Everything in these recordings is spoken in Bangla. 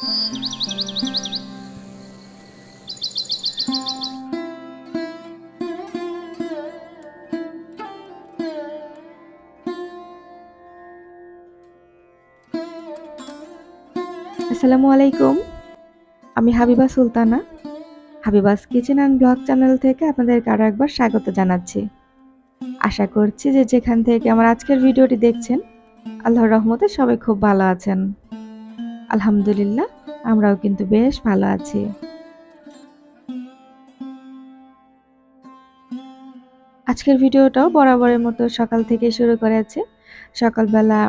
আসসালামু আলাইকুম। আমি Habiba Sultana. Habiba's kitchen and blog channel থেকে আপনাদেরকে আরও একবার স্বাগত জানাচ্ছি। আশা করছি যে যেখান থেকে আমার আজকের ভিডিওটি দেখছেন, আল্লাহর রহমতে সবাই খুব ভালো আছেন। আলহামদুলিল্লাহ, আমরাও কিন্তু বেশ ভালো আছি। আজকের ভিডিওটাও বরাবরের মতো সকাল থেকে শুরু করেছে। সকালবেলা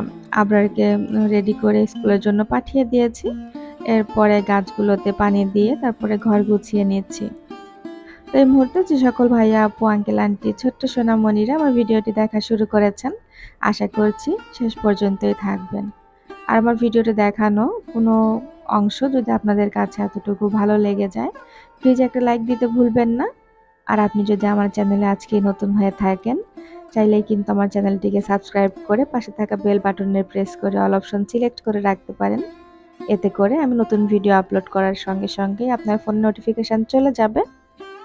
আবরারকে রেডি করে স্কুলের জন্য পাঠিয়ে দিয়েছি। এরপরে গাছগুলোতে পানি দিয়ে তারপরে ঘর গুছিয়ে নিচ্ছি। তো এই মুহূর্তে যে সকল ভাইয়া, আপু, আঙ্কেল, আন্টি, ছোট্ট সোনামণিরা আমার ভিডিওটি দেখা শুরু করেছেন, আশা করছি শেষ পর্যন্তই থাকবেন। আর আমার ভিডিওটা দেখানো কোনো অংশ যদি আপনাদের কাছে এতটুকু ভালো লেগে যায় প্লিজ একটা লাইক দিতে ভুলবেন না। আর আপনি যদি আমার চ্যানেলে আজকে নতুন হয়ে থাকেন চাইলে কিন্তু আমার চ্যানেলটিকে সাবস্ক্রাইব করে পাশে থাকা বেল বাটনে প্রেস করে অল অপশন সিলেক্ট করে রাখতে পারেন। এতে করে আমি নতুন ভিডিও আপলোড করার সঙ্গে সঙ্গে আপনার ফোন নোটিফিকেশান চলে যাবে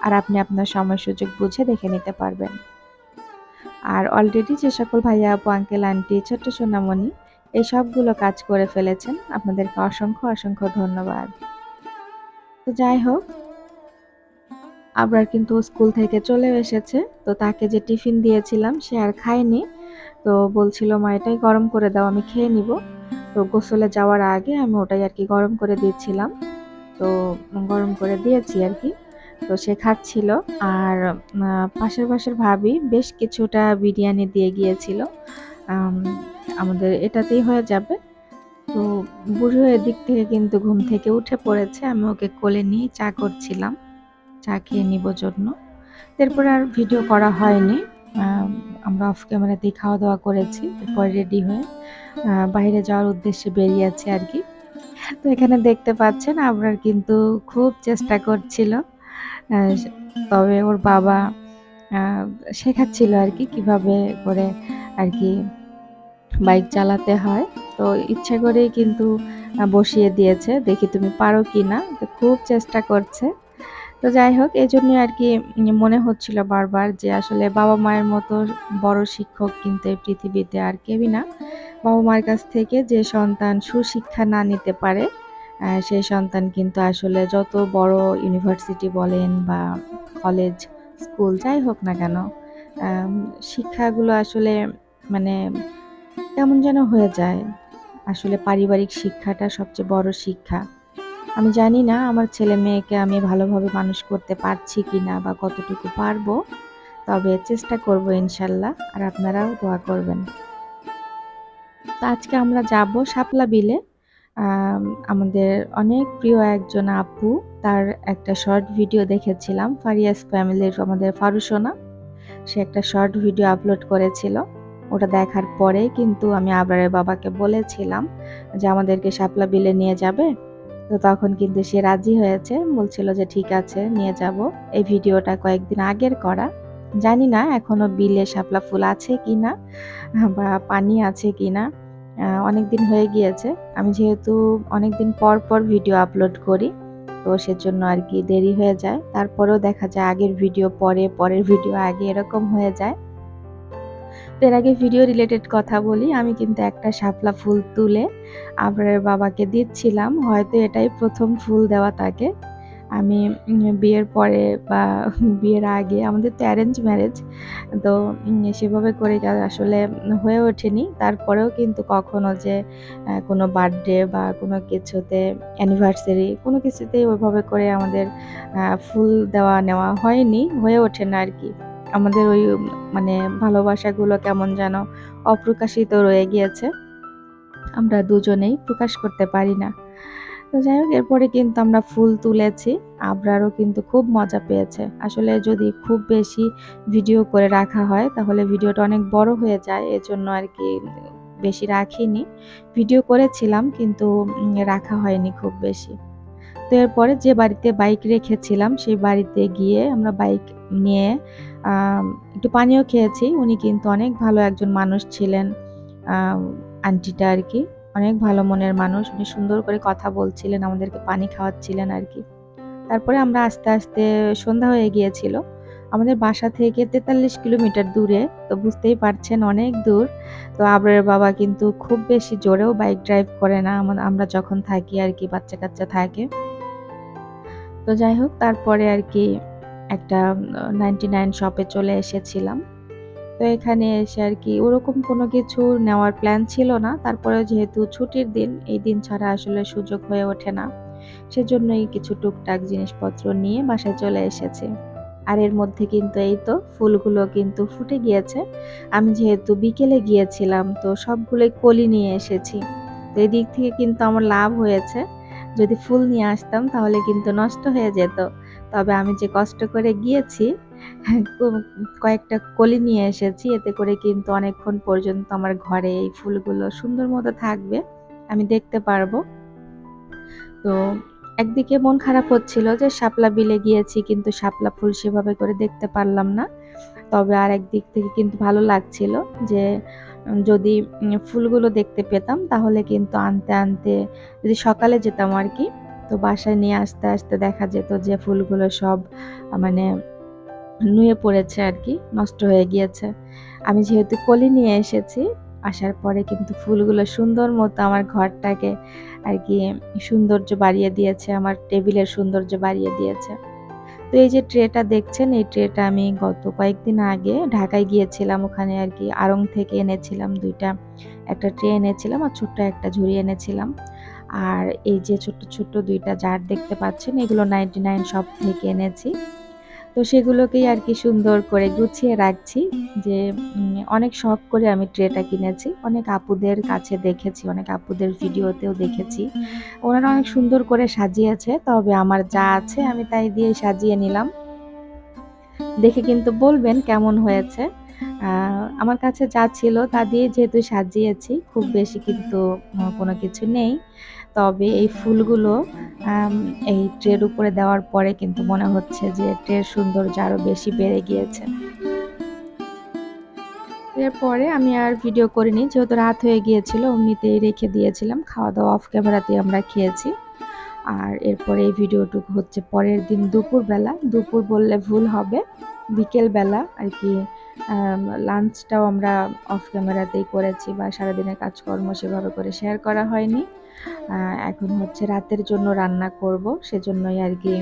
আর আপনি আপনার সময় সুযোগ বুঝে দেখে নিতে পারবেন। আর অলরেডি যে সকল ভাইয়া আপু আঙ্কেল আন্টি ছোট্ট সোনামণি এই সবগুলো কাজ করে ফেলেছেন। আপনাদেরকে অসংখ্য অসংখ্য ধন্যবাদ। তো যাই হোক আবার কিন্তু স্কুল থেকে চলে এসেছে। তো তাকে যে টিফিন দিয়েছিলাম সে আর খায়নি। তো বলছিল, মা, এটাই গরম করে দাও, আমি খেয়ে নিব। তো গোসলে যাওয়ার আগে আমি ওটাই আর কি গরম করে দিয়েছিলাম। তো গরম করে দিয়েছি আর কি। তো সে খাচ্ছিল। আর পাশের পাশের ভাবি বেশ কিছুটা বিরিয়ানি দিয়ে গিয়েছিল। আমাদের এটাতেই হয়ে যাবে। তো বুড়ো এদিক থেকে কিন্তু ঘুম থেকে উঠে পড়েছে, আমি ওকে কোলে নিয়ে চা করছিলাম। চা খেয়ে নিব জন্য। এরপর আর ভিডিও করা হয়নি। আমরা অফ ক্যামেরাতেই খাওয়া দাওয়া করেছি, এরপর রেডি হয়ে বাইরে যাওয়ার উদ্দেশ্যে বেরিয়েছে আর কি। তো এখানে দেখতে পাচ্ছেন আপনার কিন্তু খুব চেষ্টা করছিল তবে ওর বাবা শেখাচ্ছিল আর কি কীভাবে করে আর কি বাইক চালাতে হয়। তো ইচ্ছা করেই কিন্তু বসিয়ে দিয়েছে। দেখি তুমি পারো কি না তো খুব চেষ্টা করছে। তো যাই হোক, এই জন্য আর কি মনে হচ্ছিল বারবার যে আসলে বাবা মায়ের মতো বড় শিক্ষক কিন্তু এই পৃথিবীতে আর কেউই না। বাবা মায়ের কাছ থেকে যে সন্তান সুশিক্ষা না নিতে পারে সেই সন্তান কিন্তু আসলে যত বড় ইউনিভার্সিটি বলেন বা কলেজ, স্কুল, যাই হোক না কেন শিক্ষাগুলো আসলে মানে কেমন যেন হয়ে যায়। আসলে পারিবারিক শিক্ষাটা সবচেয়ে বড় শিক্ষা। আমি জানি না আমার ছেলে মেয়েকে আমি ভালোভাবে মানুষ করতে পারছি কি না বা কতটুকু পারব, তবে চেষ্টা করব ইনশাল্লাহ, আর আপনারাও দোয়া করবেন। তো আজকে আমরা যাব শাপলা বিলে। আমাদের অনেক প্রিয় একজন আপু, তার একটা শর্ট ভিডিও দেখেছিলাম, ফারিয়াস ফ্যামিলির আমাদের ফারুসোনা। সে একটা শর্ট ভিডিও আপলোড করেছিল। ওটা দেখার পরে কিন্তু আমি আবরারের বাবাকে বলেছিলাম যে আমাদেরকে শাপলা বিলে নিয়ে যাবে। তো তখন কিন্তু সে রাজি হয়েছে, বলছিল যে ঠিক আছে, নিয়ে যাব। এই ভিডিওটা কয়েকদিন আগের করা। জানি না এখনও বিলে শাপলা ফুল আছে কি না বা পানি আছে কি না অনেক দিন হয়ে গিয়েছে। আমি যেহেতু অনেক দিন পর পর ভিডিও আপলোড করি, তো সেজন্য আর কি দেরি হয়ে যায়। তারপরেও দেখা যায় আগের ভিডিও পরে, পরের ভিডিও আগে এরকম হয়ে যায়। এর আগে ভিডিও রিলেটেড কথা বলি। আমি কিন্তু একটা শাপলা ফুল তুলে আপনার বাবাকে দিচ্ছিলাম। হয়তো এটাই প্রথম ফুল দেওয়া তাকে। আমি বিয়ের পরে বা বিয়ের আগে আমাদের তো অ্যারেঞ্জ ম্যারেজ তো সেভাবে করে আসলে হয়ে ওঠেনি। তারপরেও কিন্তু কখনো যে কোনো বার্থডে বা কোনো কিছুতে অ্যানিভার্সারি কোনো কিছুতেই ওইভাবে করে আমাদের ফুল দেওয়া নেওয়া হয়নি। হয়ে ওঠে না আর কি। আমাদের ওই মানে ভালোবাসাগুলো কেমন যেন অপ্রকাশিত রয়ে গিয়েছে। আমরা দুজনেই প্রকাশ করতে পারি না। তো যাই হোক, এরপরে কিন্তু আমরা ফুল তুলেছি। আবরারও কিন্তু খুব মজা পেয়েছে। আসলে যদি খুব বেশি ভিডিও করে রাখা হয়, তাহলে ভিডিওটা অনেক বড় হয়ে যায়। এজন্য আর কি বেশি রাখিনি। ভিডিও করেছিলাম, কিন্তু রাখা হয়নি খুব বেশি। তো এরপরে যে বাড়িতে বাইক রেখেছিলাম, সেই বাড়িতে গিয়ে আমরা বাইক নিয়ে একটু পানিও খেয়েছি। উনি কিন্তু অনেক ভালো একজন মানুষ ছিলেন আন্টিটা আর কি অনেক ভালো মনের মানুষ। উনি সুন্দর করে কথা বলছিলেন, আমাদেরকে পানি খাওয়াচ্ছিলেন আর কি তারপরে আমরা আস্তে আস্তে সন্ধ্যা হয়ে গিয়েছিল। আমাদের বাসা থেকে তেতাল্লিশ কিলোমিটার দূরে, তো বুঝতেই পারছেন অনেক দূর। তো আবরের বাবা কিন্তু খুব বেশি জোরেও বাইক ড্রাইভ করে না। আমরা যখন থাকি আর কি বাচ্চা কাচ্চা থাকে। তো যাই হোক, তারপরে আর কি একটা নাইনটি নাইন শপে চলে এসেছিলাম। তো এখানে এসে আর কি ওরকম কোনো কিছু নেওয়ার প্ল্যান ছিল না। তারপরে যেহেতু ছুটির দিন, এই দিন ছাড়া আসলে সুযোগ হয়ে ওঠে না। সেজন্যই কিছু টুকটাক জিনিসপত্র নিয়ে বাসায় চলে এসেছে। আর এর মধ্যে কিন্তু এই তো ফুলগুলো কিন্তু ফুটে গিয়েছে। আমি যেহেতু বিকেলে গিয়েছিলাম, তো সবগুলোই কলি নিয়ে এসেছি। তো এই দিক থেকে কিন্তু আমার লাভ হয়েছে। যদি ফুল নিয়ে আসতাম তাহলে কিন্তু নষ্ট হয়ে যেত। তবে আমি যে কষ্ট করে গিয়েছি কয়েকটা কলি নিয়ে এসেছি, এতে করে কিন্তু অনেকক্ষণ পর্যন্ত আমার ঘরে এই ফুলগুলো সুন্দর মতো থাকবে, আমি দেখতে পারব। তো একদিকে মন খারাপ হচ্ছিল যে শাপলা বিলে গিয়েছি, কিন্তু শাপলা ফুল সেভাবে করে দেখতে পারলাম না। তবে আর একদিক থেকে কিন্তু ভালো লাগছিল যে যদি ফুলগুলো দেখতে পেতাম, তাহলে কিন্তু আনতে আনতে যদি সকালে যেতাম আর কি, তো বাসায় নিয়ে আসতে আসতে দেখা যেত যে ফুলগুলো সব মানে নুয়ে পড়েছে আর কি, নষ্ট হয়ে গিয়েছে। আমি যেহেতু কলি নিয়ে এসেছি, আসার পরে কিন্তু ফুলগুলো সুন্দর মতো আমার ঘরটাকে আর কি সৌন্দর্য বাড়িয়ে দিয়েছে, আমার টেবিলের সৌন্দর্য বাড়িয়ে দিয়েছে। তো এই যে ট্রেটা দেখছেন, এই ট্রেটা আমি গত কয়েকদিন আগে ঢাকায় গিয়েছিলাম। ওখানে আর কি আড়ং থেকে এনেছিলাম দুইটা, একটা ট্রে এনেছিলাম আর ছোট্ট একটা ঝুড়ি এনেছিলাম। আর এই যে ছোট্ট ছোট্ট দুইটা জার দেখতে পাচ্ছেন, এগুলো নাইনটি নাইন সব থেকে এনেছি। তো সেগুলোকেই আর কি সুন্দর করে গুছিয়ে রাখছি যে অনেক শখ করে আমি ট্রেটা কিনেছি। অনেক আপুদের কাছে দেখেছি, অনেক আপুদের ভিডিওতেও দেখেছি। ওনারা অনেক সুন্দর করে সাজিয়েছে, তবে আমার যা আছে আমি তাই দিয়ে সাজিয়ে নিলাম। দেখে কিন্তু বলবেন কেমন হয়েছে। আমার কাছে যা ছিল তা দিয়ে যেহেতু সাজিয়েছি, খুব বেশি কিন্তু কোনো কিছু নেই। তবে এই ফুলগুলো এই ট্রের উপরে দেওয়ার পরে কিন্তু মনে হচ্ছে যে ট্রের সৌন্দর্য আরও বেশি বেড়ে গিয়েছে। এরপরে আমি আর ভিডিও করিনি, যেহেতু রাত হয়ে গিয়েছিল, অমনিতেই রেখে দিয়েছিলাম। খাওয়া দাওয়া অফ ক্যামেরাতেই আমরা খেয়েছি। আর এরপরে এই ভিডিওটুকু হচ্ছে পরের দিন দুপুরবেলা। দুপুর বললে ভুল হবে, বিকেলবেলা আর কি লাঞ্চটাও আমরা অফ ক্যামেরাতেই করেছি বা সারাদিনের কাজকর্ম সেভাবে করে শেয়ার করা হয়নি। এখন হচ্ছে রাতের জন্য রান্না করব, সেজন্যই আর কি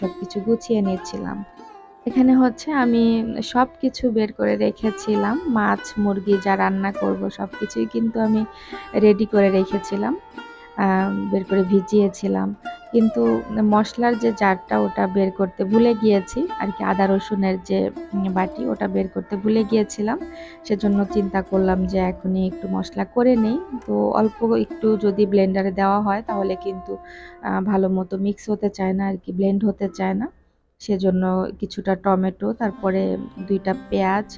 সব কিছু গুছিয়ে নিয়েছিলাম। এখানে হচ্ছে আমি সব কিছু বের করে রেখেছিলাম, মাছ, মুরগি যা রান্না করব সব কিছুই কিন্তু আমি রেডি করে রেখেছিলাম। বের করে ভিজিয়েছিলাম। কিন্তু মশলার যে জারটা ওটা বের করতে ভুলে গিয়েছি, আর কি আদা রসুনের যে বাটি ওটা বের করতে ভুলে গিয়েছিলাম। সেজন্য চিন্তা করলাম যে এখনই একটু মশলা করে নেই। তো অল্প একটু যদি ব্লেন্ডারে দেওয়া হয় তাহলে কিন্তু ভালো মতো মিক্স হতে চায় না, আর কি ব্লেন্ড হতে চায় না। সেজন্য কিছুটা টমেটো, তারপরে দুইটা পেঁয়াজ,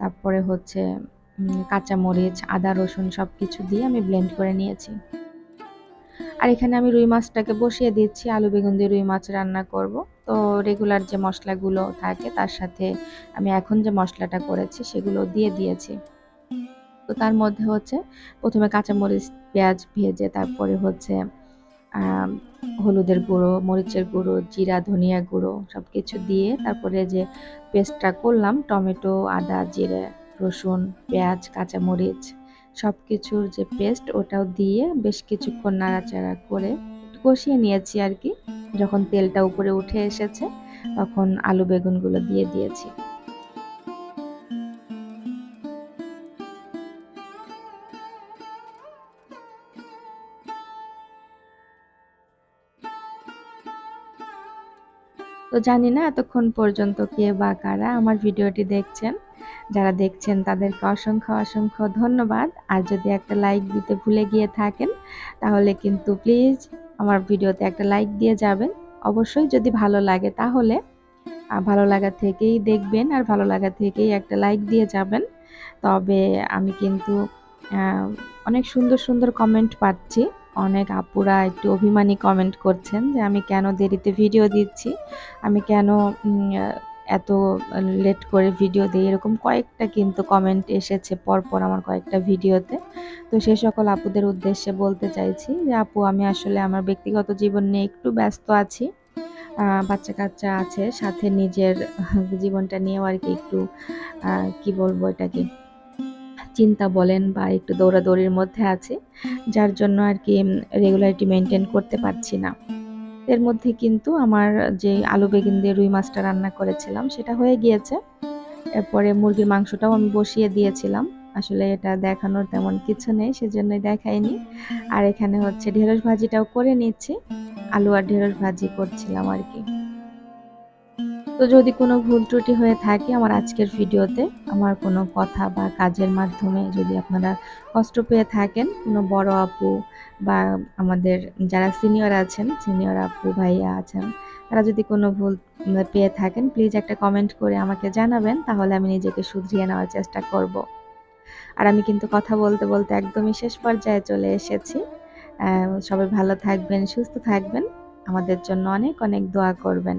তারপরে হচ্ছে কাঁচামরিচ, আদা, রসুন সব কিছু দিয়ে আমি ব্লেন্ড করে নিয়েছি। আর এখানে আমি রুই মাছটাকে বসিয়ে দিচ্ছি, আলু বেগুন দিয়ে রুই মাছ রান্না করব। তো রেগুলার যে মশলাগুলো থাকে তার সাথে আমি এখন যে মশলাটা করেছি সেগুলো দিয়ে দিয়েছি। তো তার মধ্যে হচ্ছে প্রথমে কাঁচামরিচ, পেঁয়াজ ভেজে তারপরে হচ্ছে হলুদের গুঁড়ো, মরিচের গুঁড়ো, জিরা, ধনিয়া গুঁড়ো সব কিছু দিয়ে তারপরে যে পেস্টটা করলাম, টমেটো, আদা, জিরে, রসুন, পেঁয়াজ, কাঁচামরিচ সব কিছুর যে পেস্ট ওটাও দিয়ে বেশ কিছুক্ষণ নাড়াচাড়া করে কষিয়ে নিয়েছি আর কি। যখন তেলটা উপরে উঠে এসেছে, তখন আলু বেগুনগুলো দিয়ে দিয়েছি। তো জানি না এতক্ষণ পর্যন্ত কে বা কারা আমার ভিডিওটি দেখছেন। যারা দেখছেন তাদেরকে অসংখ্য অসংখ্য ধন্যবাদ। আর যদি একটা লাইক দিতে ভুলে গিয়ে থাকেন, তাহলে কিন্তু প্লিজ আমার ভিডিওতে একটা লাইক দিয়ে যাবেন। অবশ্যই যদি ভালো লাগে তাহলে ভালো লাগা থেকেই দেখবেন আর ভালো লাগা থেকেই একটা লাইক দিয়ে যাবেন। তবে আমি কিন্তু অনেক সুন্দর সুন্দর কমেন্ট পাচ্ছি। অনেক আপুরা একটু অভিমানী কমেন্ট করছেন যে আমি কেন দেরিতে ভিডিও দিচ্ছি? আমি কেন এত লেট করে ভিডিও দিই, এরকম কয়েকটা কিন্তু কমেন্ট এসেছে পরপর আমার কয়েকটা ভিডিওতে তো সেই সকল আপুদের উদ্দেশ্যে বলতে চাইছি যে, আপু, আমি আসলে আমার ব্যক্তিগত জীবন নিয়ে একটু ব্যস্ত আছি। বাচ্চা কাচ্চা আছে, সাথে নিজের জীবনটা নিয়েও আর কি একটু কি বলব এটাকে, চিন্তা বলেন বা একটু দৌড়াদৌড়ির মধ্যে আছে, যার জন্য আর কি রেগুলারিটি মেনটেন করতে পারছি না। এর মধ্যে কিন্তু আমার যে আলু, বেগুন দিয়ে রুই মাছটা রান্না করেছিলাম, সেটা হয়ে গিয়েছে। এরপরে মুরগির মাংসটাও আমি বসিয়ে দিয়েছিলাম। আসলে এটা দেখানোর তেমন কিছু নেই সেজন্য দেখাইনি। আর এখানে হচ্ছে ঢেঁড়স ভাজিটাও করে নিচ্ছি। আলু আর ঢেঁড়স ভাজি করছিলাম আর কি। তো যদি কোনো ভুল ত্রুটি হয়ে থাকে আমার আজকের ভিডিওতে, আমার কোনো কথা বা কাজের মাধ্যমে যদি আপনারা কষ্ট পেয়ে থাকেন, কোনো বড় আপু বা আমাদের যারা সিনিয়র আছেন, সিনিয়র আপু ভাইয়া আছেন, তারা যদি কোনো ভুল পেয়ে থাকেন প্লিজ একটা কমেন্ট করে আমাকে জানাবেন, তাহলে আমি নিজেকে শুধরিয়ে নেওয়ার চেষ্টা করব। আর আমি কিন্তু কথা বলতে বলতে একদমই শেষ পর্যায়ে চলে এসেছি। সবাই ভালো থাকবেন, সুস্থ থাকবেন। আমাদের জন্য অনেক অনেক দোয়া করবেন।